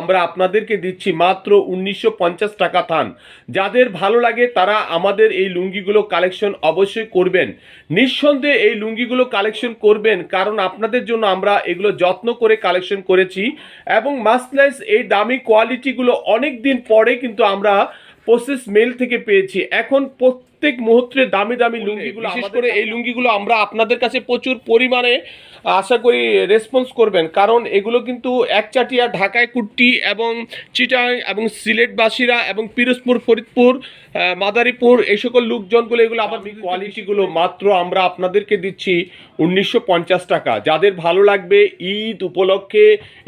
আমরা আপনাদেরকে দিচ্ছি মাত্র উনিশশো পঞ্চাশ টাকা থান। যাদের ভালো লাগে তারা আমাদের এই লুঙ্গিগুলো কালেকশন অবশ্যই করবেন। নিঃসন্দেহে এই লুঙ্গিগুলো কালেকশন করবেন কারণ আপনাদের জন্য আমরা এগুলো যত্ন করে কালেকশন করেছি এবং মাসলাইস এই দামি কোয়ালিটিগুলো অনেক দিন পরে কিন্তু আমরা প্রসেস মেল থেকে পেয়েছি। এখন প্রত্যেক মুহূর্তে দামি দামি লুঙ্গিগুলো বিশেষ করে এই লুঙ্গিগুলো আমরা আপনাদের কাছে প্রচুর পরিমাণে আশা করি রেসপন্স করবেন। কারণ এগুলো কিন্তু একচাটিয়া ঢাকায় কুট্টি এবং চিটাং এবং সিলেটবাসীরা এবং পিরোজপুর ফরিদপুর মাদারীপুর এই সকল লোকজনগুলো এগুলো আবার কোয়ালিটিগুলো মাত্র আমরা আপনাদেরকে দিচ্ছি উনিশশো পঞ্চাশ টাকা। যাদের ভালো লাগবে ঈদ উপলক্ষে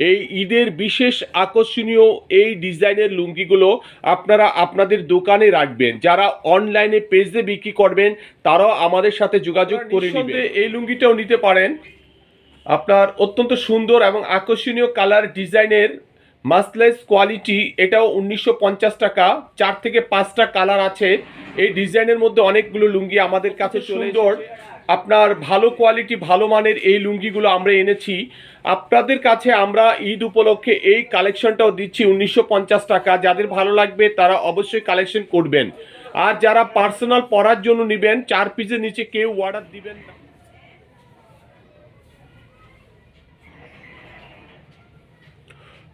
এই ঈদের বিশেষ আকর্ষণীয় এই ডিজাইনের লুঙ্গিগুলো আপনারা আপনাদের দোকানে রাখবেন। যারা অনলাইনে পেজে বিক্রি করবেন তারাও আমাদের সাথে যোগাযোগ করে নেবেন এই লুঙ্গিটাও নিতে পারেন। আপনার অত্যন্ত সুন্দর এবং আকর্ষণীয় কালার ডিজাইনের মাসলেস কোয়ালিটি এটাও উনিশশো পঞ্চাশ টাকা চার থেকে পাঁচটা কালার আছে। এই ডিজাইনের মধ্যে অনেকগুলো লুঙ্গি আমাদের কাছে সুন্দর। আপনার ভালো কোয়ালিটি ভালো মানের এই লুঙ্গিগুলো আমরা এনেছি। আপনাদের কাছে আমরা ঈদ উপলক্ষে এই কালেকশনটাও দিচ্ছি উনিশশো পঞ্চাশ টাকা। যাদের ভালো লাগবে তারা অবশ্যই কালেকশন করবেন। আর যারা পার্সোনাল পড়ার জন্য নেবেন, চার পিসের নিচে কেউ অর্ডার দিবেন না।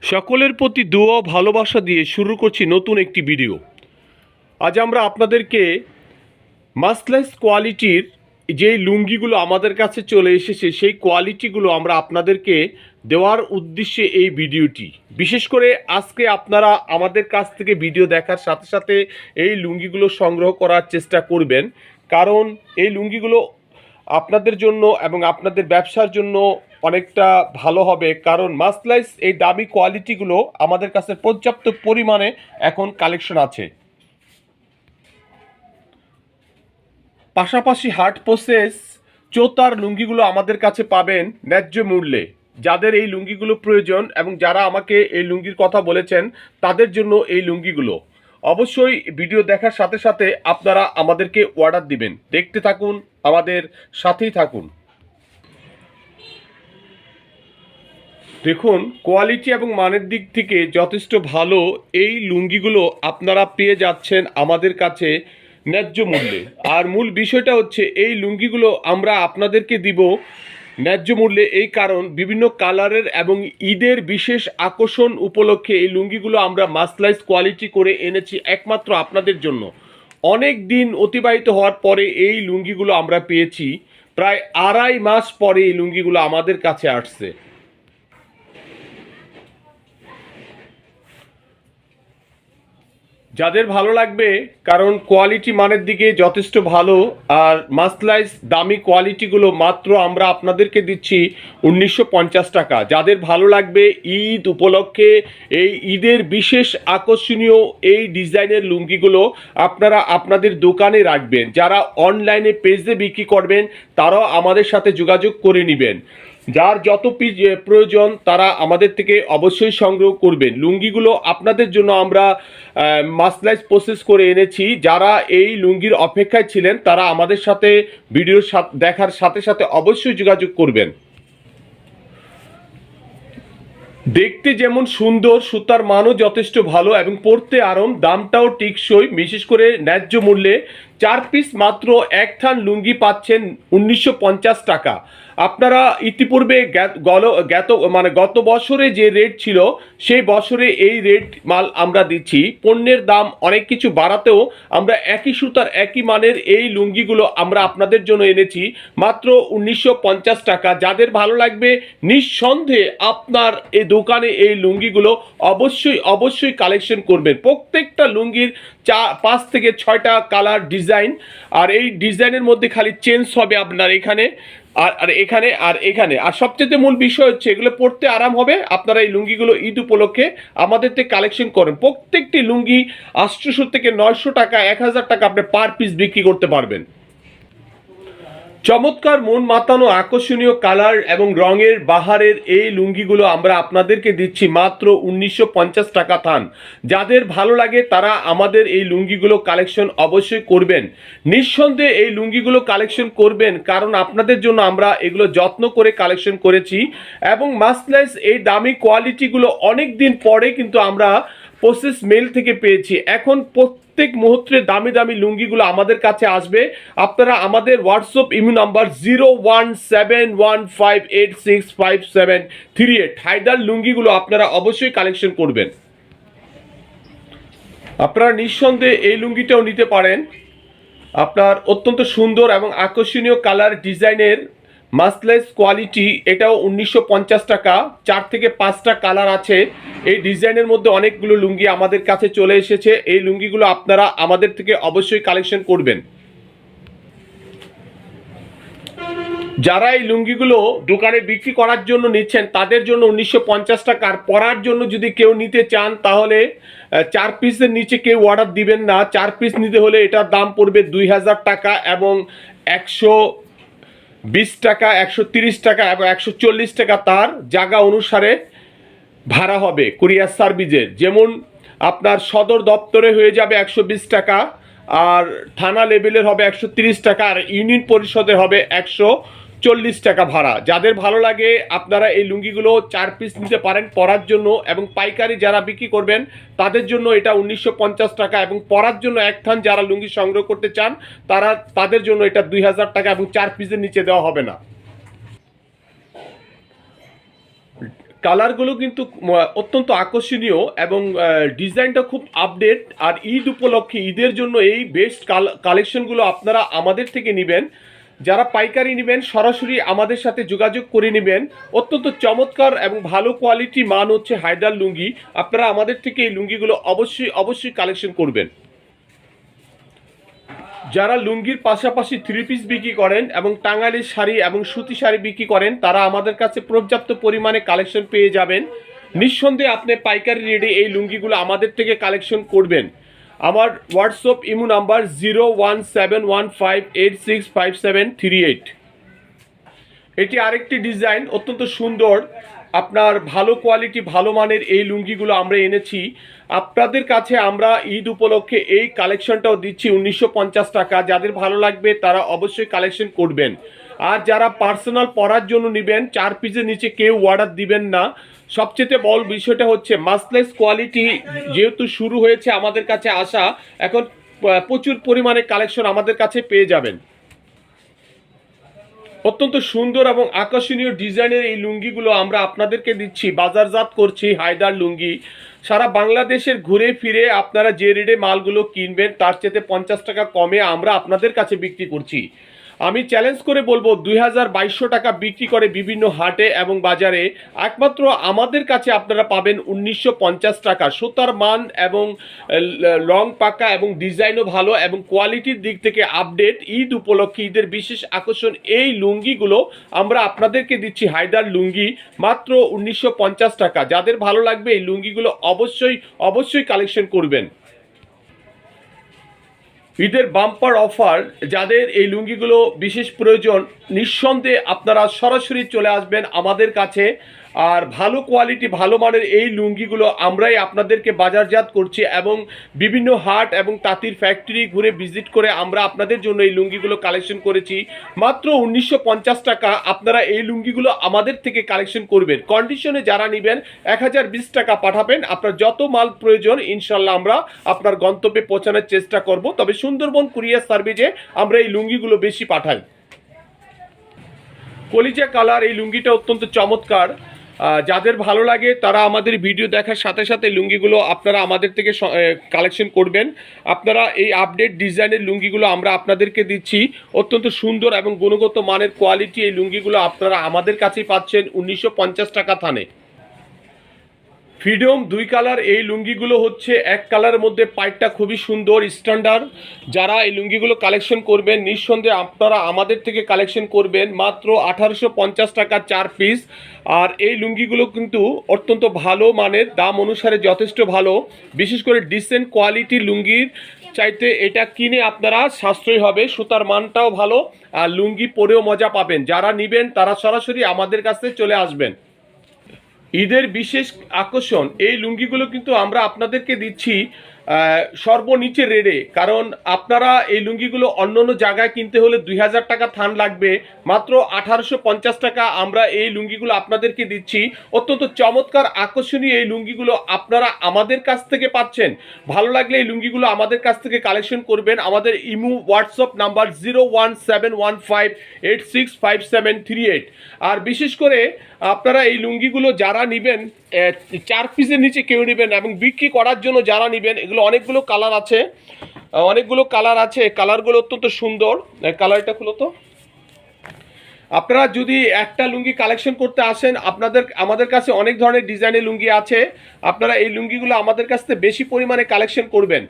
সকলের প্রতি দোয়া ভালোবাসা দিয়ে শুরু করছি নতুন একটি ভিডিও আজ আমরা আপনাদেরকে মাসলেস কোয়ালিটির যে লুঙ্গিগুলো আমাদের কাছে চলে এসেছে, সেই কোয়ালিটিগুলো আমরা আপনাদেরকে দেওয়ার উদ্দেশ্যে এই ভিডিওটি। বিশেষ করে আজকে আপনারা আমাদের কাছ থেকে ভিডিও দেখার সাথে সাথে এই লুঙ্গিগুলো সংগ্রহ করার চেষ্টা করবেন। কারণ এই লুঙ্গিগুলো আপনাদের জন্য এবং আপনাদের ব্যবসার জন্য অনেকটা ভালো হবে। কারণ মাসলাইস এই দামি কোয়ালিটিগুলো আমাদের কাছে পর্যাপ্ত পরিমাণে এখন কালেকশন আছে। পাশাপাশি হার্ট প্রসেস চোতার লুঙ্গিগুলো আমাদের কাছে পাবেন ন্যায্য মূল্যে। যাদের এই লুঙ্গিগুলো প্রয়োজন এবং যারা আমাকে এই লুঙ্গির কথা বলেছেন, তাদের জন্য এই লুঙ্গিগুলো। অবশ্যই ভিডিও দেখার সাথে সাথে আপনারা আমাদেরকে অর্ডার দিবেন। দেখতে থাকুন, আমাদের সাথেই থাকুন। দেখুন কোয়ালিটি এবং মানের দিক থেকে যথেষ্ট ভালো এই লুঙ্গিগুলো আপনারা পেয়ে যাচ্ছেন আমাদের কাছে ন্যায্য মূল্যে। আর মূল বিষয়টা হচ্ছে, এই লুঙ্গিগুলো আমরা আপনাদেরকে দিব ন্যায্য মূল্যে এই কারণ, বিভিন্ন কালারের এবং ঈদের বিশেষ আকর্ষণ উপলক্ষে এই লুঙ্গিগুলো আমরা মাসলাইজ কোয়ালিটি করে এনেছি একমাত্র আপনাদের জন্য। অনেক দিন অতিবাহিত হওয়ার পরে এই লুঙ্গিগুলো আমরা পেয়েছি। প্রায় আড়াই মাস পরে এই লুঙ্গিগুলো আমাদের কাছে আসছে। যাদের ভালো লাগবে, কারণ কোয়ালিটি মানের দিকে যথেষ্ট ভালো, আর মাসলাইজ দামি কোয়ালিটিগুলো মাত্র আমরা আপনাদেরকে দিচ্ছি উনিশশো পঞ্চাশ টাকা। যাদের ভালো লাগবে ঈদ উপলক্ষে, এই ঈদের বিশেষ আকর্ষণীয় এই ডিজাইনের লুঙ্গিগুলো আপনারা আপনাদের দোকানে রাখবেন। যারা অনলাইনে পেজে বিক্রি করবেন, তারাও আমাদের সাথে যোগাযোগ করে নেবেন। যার যত পিস প্রয়োজন, তারা আমাদের থেকে অবশ্যই সংগ্রহ করবেন। লুঙ্গিগুলো আপনাদের জন্য আমরা মাসলাইজ প্রসেস করে এনেছি। যারা এই লুঙ্গির অপেক্ষায় ছিলেন, তারা আমাদের সাথে ভিডিও দেখার সাথে সাথে অবশ্যই যোগাযোগ করবেন। দেখতে যেমন সুন্দর, সুতার মানও যথেষ্ট ভালো এবং পরতে আরাম, দামটাও টিকসই, বিশেষ করে ন্যায্য মূল্যে। চার পিস মাত্র এক থান লুঙ্গি পাচ্ছেন উনিশশো পঞ্চাশ টাকা। আপনারা ইতিপূর্বে গল- জ্ঞাত মানে গত বছরে যে রেট ছিল, সেই বছরে এই রেট মাল আমরা দিচ্ছি। পণ্যের দাম অনেক কিছু বাড়াতেও আমরা একই সুতার, একই মানের এই লুঙ্গিগুলো আমরা আপনাদের জন্য এনেছি। মাত্র উনিশশো পঞ্চাশ টাকা। যাদের ভালো লাগবে, নিঃসন্দেহে আপনার এই দোকানে এই লুঙ্গিগুলো অবশ্যই অবশ্যই কালেকশন করবেন। প্রত্যেকটা লুঙ্গির চা, পাঁচ থেকে ছয়টা কালার ডিজাইন আর এই ডিজাইনের মধ্যে খালি চেঞ্জ হবে আপনার এখানে, আর আর এখানে আর এখানে। আর সবচেয়ে মূল বিষয় হচ্ছে, এগুলো পড়তে আরাম হবে। আপনারা এই লুঙ্গিগুলো ঈদ উপলক্ষে আমাদের থেকে কালেকশন করেন। প্রত্যেকটি লুঙ্গি আটশোশো থেকে নয়শো টাকা, এক হাজার টাকা আপনি পার পিস বিক্রি করতে পারবেন। চমৎকার মন মাতানো, আকর্ষণীয় কালার এবং রঙের বাহারের এই লুঙ্গিগুলো আমরা আপনাদেরকে দিচ্ছি মাত্র উনিশশো পঞ্চাশ টাকা থান। যাদের ভালো লাগে তারা আমাদের এই লুঙ্গিগুলো কালেকশন অবশ্যই করবেন। নিঃসন্দেহে এই লুঙ্গিগুলো কালেকশন করবেন কারণ আপনাদের জন্য আমরা এগুলো যত্ন করে কালেকশন করেছি এবং মাসলেস এই দামি কোয়ালিটিগুলো অনেক দিন পরে কিন্তু আমরা প্রসেস মেল থেকে পেয়েছি। এখন প্রত্যেক মুহূর্তে দামি দামি লুঙ্গিগুলো আমাদের কাছে আসবে। আপনারা আমাদের WhatsApp imo number zero one seven one five eight six five seven three eight Haider লুঙ্গিগুলো আপনারা অবশ্যই কালেকশন করবেন। আপনারা নিঃসন্দেহে এই লুঙ্গিটাও নিতে পারেন। আপনার অত্যন্ত সুন্দর এবং আকর্ষণীয় কালার ডিজাইনের মাসলেস কোয়ালিটি, এটাও উনিশশো পঞ্চাশ টাকা, চার থেকে পাঁচটা কালার আছে। এই ডিজাইনের মধ্যে অনেকগুলো লুঙ্গি আমাদের কাছে চলে এসেছে। এই লুঙ্গিগুলো আপনারা আমাদের থেকে অবশ্যই কালেকশন করবেন। যারা এই লুঙ্গিগুলো দোকানে বিক্রি করার জন্য নিচ্ছেন, তাদের জন্য উনিশশো পঞ্চাশ টাকার পরার জন্য যদি কেউ নিতে চান, তাহলে চার পিসের নিচে কেউ অর্ডার দিবেন না। চার পিস নিতে হলে এটার দাম পড়বে দুই হাজার টাকা এবং একশো বিশ টাকা, একশো তিরিশ টাকা এবং একশো চল্লিশ টাকা তার জায়গা অনুসারে ভাড়া হবে কুরিয়ার সার্ভিসের যেমন আপনার সদর দপ্তরে হয়ে যাবে একশো বিশ টাকা, আর থানা লেভেলের হবে একশো তিরিশ টাকা, আর ইউনিয়ন পরিষদের হবে একশো চল্লিশ টাকা ভাড়া। যাদের ভালো লাগে, আপনারা এই লুঙ্গিগুলো চার পিস নিতে পারেন পরার জন্য এবং পাইকারি যারা বিক্রি করবেন, তাদের জন্য এটা উনিশশো পঞ্চাশ টাকা এবং পরার জন্য এক থান যারা লুঙ্গি সংগ্রহ করতে চান, তারা তাদের জন্য এটা দুই হাজার টাকা এবং চার পিসের নিচে দেওয়া হবে না। কালারগুলো কিন্তু অত্যন্ত আকর্ষণীয় এবং ডিজাইনটা খুব আপডেট আর ঈদ উপলক্ষে ঈদের জন্য এই বেস্ট কালেকশনগুলো আপনারা আমাদের থেকে নেবেন। যারা পাইকারি নেবেন, সরাসরি আমাদের সাথে যোগাযোগ করে নেবেন। অত্যন্ত চমৎকার এবং ভালো কোয়ালিটি মান হচ্ছে হায়দার লুঙ্গি। আপনারা আমাদের থেকে এই লুঙ্গিগুলো অবশ্যই অবশ্যই কালেকশন করবেন। যারা লুঙ্গির পাশাপাশি থ্রি পিস বিক্রি করেন এবং টাঙ্গাইলের শাড়ি এবং সুতি শাড়ি বিক্রি করেন, তারা আমাদের কাছে পর্যাপ্ত পরিমাণে কালেকশন পেয়ে যাবেন। নিঃসন্দেহে আপনি পাইকারি রেটে এই লুঙ্গিগুলো আমাদের থেকে কালেকশন করবেন। আমার WhatsApp imo number zero one seven one five eight six five seven three eight. এটি আরেকটি ডিজাইন, অত্যন্ত সুন্দর। আপনার ভালো কোয়ালিটি, ভালো মানের এই লুঙ্গিগুলো আমরা এনেছি। আপনাদের কাছে আমরা ঈদ উপলক্ষে এই কালেকশনটাও দিচ্ছি উনিশশো পঞ্চাশ টাকা। যাদের ভালো লাগবে তারা অবশ্যই কালেকশন করবেন। আর যারা পার্সোনাল পরার জন্য নেবেন, চার পিসের নিচে কেউ অর্ডার দিবেন না। সবচেয়ে বড় বিষয়টা হচ্ছে মাসলেস কোয়ালিটি যেহেতু শুরু হয়েছে আমাদের কাছে আসা, এখন প্রচুর পরিমাণে কালেকশন আমাদের কাছে পেয়ে যাবেন। অত্যন্ত সুন্দর এবং আকর্ষণীয় ডিজাইনের এই লুঙ্গিগুলো আমরা আপনাদেরকে দিচ্ছি, বাজারজাত করছি, হায়দার লুঙ্গি। সারা বাংলাদেশের ঘুরে ফিরে আপনারা যে রেটে মালগুলো কিনবেন, তার চেয়ে পঞ্চাশ টাকা কমে আমরা আপনাদের কাছে বিক্রি করছি। আমি চ্যালেঞ্জ করে বলব দুই টাকা বিক্রি করে বিভিন্ন হাটে এবং বাজারে। একমাত্র আমাদের কাছে আপনারা পাবেন উনিশশো পঞ্চাশ টাকা। সুতার মান এবং লং পাকা এবং ডিজাইনও ভালো এবং কোয়ালিটির দিক থেকে আপডেট ঈদ উপলক্ষে ঈদের বিশেষ আকর্ষণ এই লুঙ্গিগুলো আমরা আপনাদেরকে দিচ্ছি হায়দার লুঙ্গি, মাত্র উনিশশো পঞ্চাশ টাকা। যাদের ভালো লাগবে এই লুঙ্গিগুলো অবশ্যই অবশ্যই কালেকশন করবেন। ঈদের বাম্পার অফার যাদের এই লুঙ্গিগুলো বিশেষ প্রয়োজন, নিঃসন্দেহে আপনারা সরাসরি চলে আসবেন আমাদের কাছে। আর ভালো কোয়ালিটি ভালো মানের এই লুঙ্গিগুলো আমরাই আপনাদেরকে বাজারজাত করছি এবং বিভিন্ন হাট এবং তাঁতির ফ্যাক্টরি ঘুরে ভিজিট করে আমরা আপনাদের জন্য এই লুঙ্গিগুলো কালেকশন করেছি। মাত্র উনিশশো পঞ্চাশ টাকা আপনারা এই লুঙ্গিগুলো আমাদের থেকে কালেকশন করবেন। কন্ডিশনে যারা নেবেন, এক হাজার বিশ টাকা পাঠাবেন। আপনার যত মাল প্রয়োজন, ইনশাল্লাহ আমরা আপনার গন্তব্যে পৌঁছানোর চেষ্টা করব। তবে সুন্দরবন কুরিয়ার সার্ভিসে আমরা এই লুঙ্গিগুলো বেশি পাঠাই। কলিজা কালার এই লুঙ্গিটা অত্যন্ত চমৎকার। যাদের ভালো লাগে তারা আমাদের ভিডিও দেখার সাথে সাথে লুঙ্গিগুলো আপনারা আমাদের থেকে কালেকশন করবেন। আপনারা এই আপডেট ডিজাইনের লুঙ্গিগুলো আমরা আপনাদেরকে দিচ্ছি। অত্যন্ত সুন্দর এবং গুণগত মানের কোয়ালিটি এই লুঙ্গিগুলো আপনারা আমাদের কাছেই পাচ্ছেন উনিশশো পঞ্চাশ টাকা থানে। ফ্রিডম দুই কালার, এই লুঙ্গিগুলো হচ্ছে এক কালারের মধ্যে পাইপটা খুবই সুন্দর স্ট্যান্ডার্ড যারা এই লুঙ্গিগুলো কালেকশন করবেন, নিঃসন্দেহে আপনারা আমাদের থেকে কালেকশন করবেন মাত্র আঠারোশো পঞ্চাশ টাকা চার পিস আর এই লুঙ্গিগুলো কিন্তু অত্যন্ত ভালো মানের, দাম অনুসারে যথেষ্ট ভালো। বিশেষ করে ডিসেন্ট কোয়ালিটির লুঙ্গির চাইতে এটা কিনে আপনারা সাশ্রয়ী হবে, সুতার মানটাও ভালো, আর লুঙ্গি পরেও মজা পাবেন। যারা নেবেন, তারা সরাসরি আমাদের কাছে চলে আসবেন। ঈদের বিশেষ আকর্ষণ এই লুঙ্গিগুলো কিন্তু আমরা আপনাদেরকে দিচ্ছি সর্বনিচে রেডে, কারণ আপনারা এই লুঙ্গিগুলো অন্য অন্য জায়গায় কিনতে হলে দুই হাজার টাকা থান লাগবে, মাত্র আঠারোশো পঞ্চাশ টাকা আমরা এই লুঙ্গিগুলো আপনাদেরকে দিচ্ছি। অত্যন্ত চমৎকার, আকর্ষণীয় এই লুঙ্গিগুলো আপনারা আমাদের কাছ থেকে পাচ্ছেন। ভালো লাগলে এই লুঙ্গিগুলো আমাদের কাছ থেকে কালেকশন করবেন। আমাদের imo, WhatsApp number zero one seven one five eight six five seven three eight. আর বিশেষ করে আপনারা এই লুঙ্গিগুলো যারা নেবেন চার পিসের নিচে কেউ নেবেন এবং বিক্রি করার জন্য যারা নেবেন, এগুলো অনেকগুলো কালার আছে। অনেকগুলো কালার আছে। কালারগুলো অত্যন্ত সুন্দর। কালারটা খুলো তো আপনারা যদি একটা লুঙ্গি কালেকশন করতে আসেন, আপনাদের, আমাদের কাছে অনেক ধরনের ডিজাইনের লুঙ্গি আছে। আপনারা এই লুঙ্গিগুলো আমাদের কাছ থেকে বেশি পরিমাণে কালেকশন করবেন।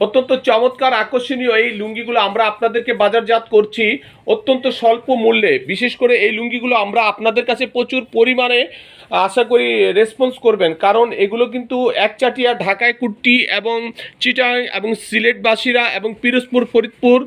অত্যন্ত চমৎকার, আকর্ষণীয় এই লুঙ্গিগুলো আমরা আপনাদেরকে বাজারজাত করছি। অত্যন্ত স্বল্প মূল্যে। বিশেষ করে এই লুঙ্গিগুলো আমরা আপনাদের কাছে প্রচুর পরিমাণে, আশা করি রেসপন্স করবেন। কারণ এগুলো কিন্তু একচাটিয়া ঢাকায় কুট্টি এবং চিটাং এবং সিলেটবাসীরা এবং পিরোজপুর, ফরিদপুর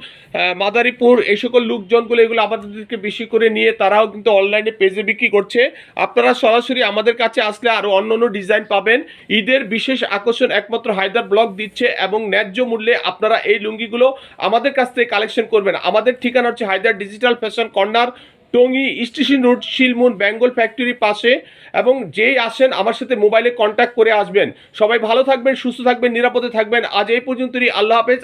মাদারীপুর, এই সকল লোকজনগুলো এগুলো আমাদেরকে বেশি করে নিয়ে তারাও কিন্তু অনলাইনে পেজে বিক্রি করছে। আপনারা সরাসরি আমাদের কাছে আসলে আরও অন্য অন্য ডিজাইন পাবেন। ঈদের বিশেষ আকর্ষণ একমাত্র হায়দার ব্লক দিচ্ছে এবং ন্যায্য মূল্যে আপনারা এই লুঙ্গিগুলো আমাদের কাছ থেকে কালেকশন করবেন। আমাদের ঠিকানা হচ্ছে Haider digital fashion corner Tongi station road Shilmun Bengal ফ্যাক্টরির পাশে। এবং যেই আসেন আমার সাথে মোবাইলে কন্ট্যাক্ট করে আসবেন। সবাই ভালো থাকবেন, সুস্থ থাকবেন, নিরাপদে থাকবেন। আজ এই পর্যন্তই, আল্লাহ হাফেজ।